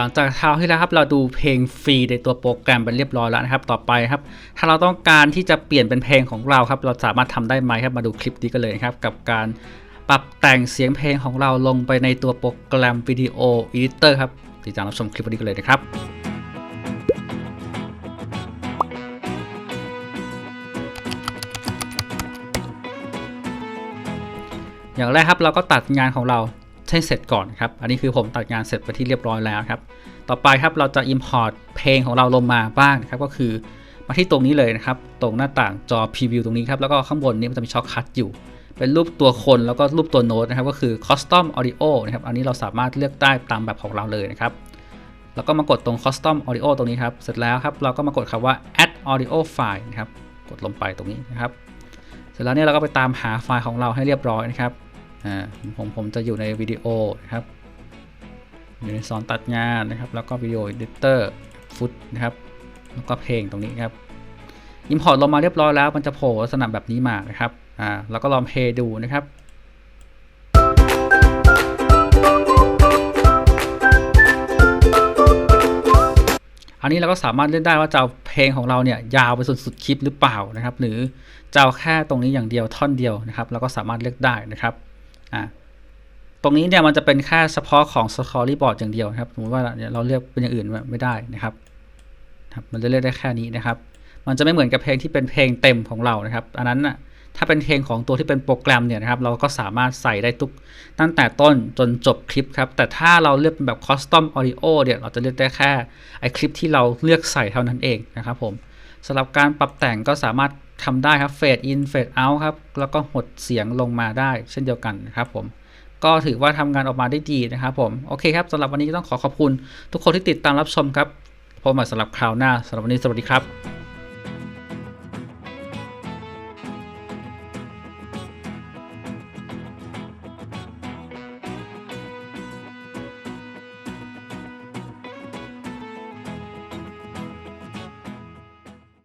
หลังจากคราวที่แล้วครับเราดูเพลงฟรีในตัวโปรแกรมไปเรียบร้อยแล้วนะครับ ต่อไปครับ ถ้าเราต้องการที่จะเปลี่ยนเป็นเพลงของเราครับ เราสามารถทำได้ไหมครับมาดูคลิปนี้กันเลยนะครับ กับการปรับแต่งเสียงเพลงของเราลงไปในตัวโปรแกรมวิดีโอเอดิเตอร์ครับติดตามรับชมคลิปนี้กันเลยนะครับอย่างแรกครับเราก็ตัดงานของเรา ให้เสร็จก่อนครับ อันนี้คือผมตัดงานเสร็จไปที่เรียบร้อยแล้วครับ ต่อไปครับเราจะ Import เพลงของเราลงมาบ้างนะครับ ก็คือมาที่ตรงนี้เลยนะครับ ตรงหน้าต่างจอ Preview ตรงนี้ครับ แล้วก็ข้างบนนี้มันจะมีช็อคคัทอยู่ เป็นรูปตัวคนแล้วก็รูปตัวโน้ตนะครับ ก็คือ Custom Audio นะครับ อันนี้เราสามารถเลือกได้ตามแบบของเราเลยนะครับ แล้วก็มากดตรง Custom Audio ตรงนี้ครับ เสร็จแล้วครับ เราก็มากดคำว่า Add Audio File นะครับ กดลงไปตรงนี้นะครับ เสร็จแล้วเนี่ยเราก็ไปตามหาไฟล์ของเราให้เรียบร้อยนะครับ อ่าผมผมจะอยู่ในวิดีโอนะครับ อยู่ในสอนตัดงานนะครับ แล้วก็วิดีโอ e ดิเตอร์ฟุตนะครับ แล้วก็เพลงตรงนี้ครับ Import ลงมาเรียบร้อยแล้ว มันจะโผล่ลักษณะแบบนี้มานะครับอ่าแล้วก็ลองเพลย์ดูนะครับอันนี้เราก็สามารถเลือกได้ว่าจะเอาเพลงของเราเนี่ยยาวไปสุดสุดคลิปหรือเปล่านะครับ หรือจะเอาแค่ตรงนี้อย่างเดียวท่อนเดียวนะครับเราก็สามารถเลือกได้นะครับ อ่าตรงนี้เนี่ยมันจะเป็นค่าเฉพาะของ Storyboard อย่างเดียวนะครับสมมติว่าเราเลือกเป็นอย่างอื่นไม่ได้นะครับครับมันจะเลือกได้แค่นี้นะครับ มันจะไม่เหมือนกับเพลงที่เป็นเพลงเต็มของเรานะครับ อันนั้นน่ะถ้าเป็นเพลงของตัวที่เป็นโปรแกรมเนี่ยนะครับ เราก็สามารถใส่ได้ทุกตั้งแต่ต้นจนจบคลิปครับ แต่ถ้าเราเลือกเป็นแบบ custom audio เนี่ยเราจะเลือกได้แค่ไอคลิปที่เราเลือกใส่เท่านั้นเองนะครับผมสำหรับการปรับแต่งก็สามารถ ทำได้ครับเฟดอินเฟดเอาครับ แล้วก็หดเสียงลงมาได้เช่นเดียวกันนะครับผม ก็ถือว่าทำงานออกมาได้ดีนะครับผม โอเคครับสำหรับวันนี้ต้องขอขอบคุณ ทุกคนที่ติดตามรับชมครับพบกันใหม่สำหรับคราวหน้าสำหรับวันนี้สวัสดีครับ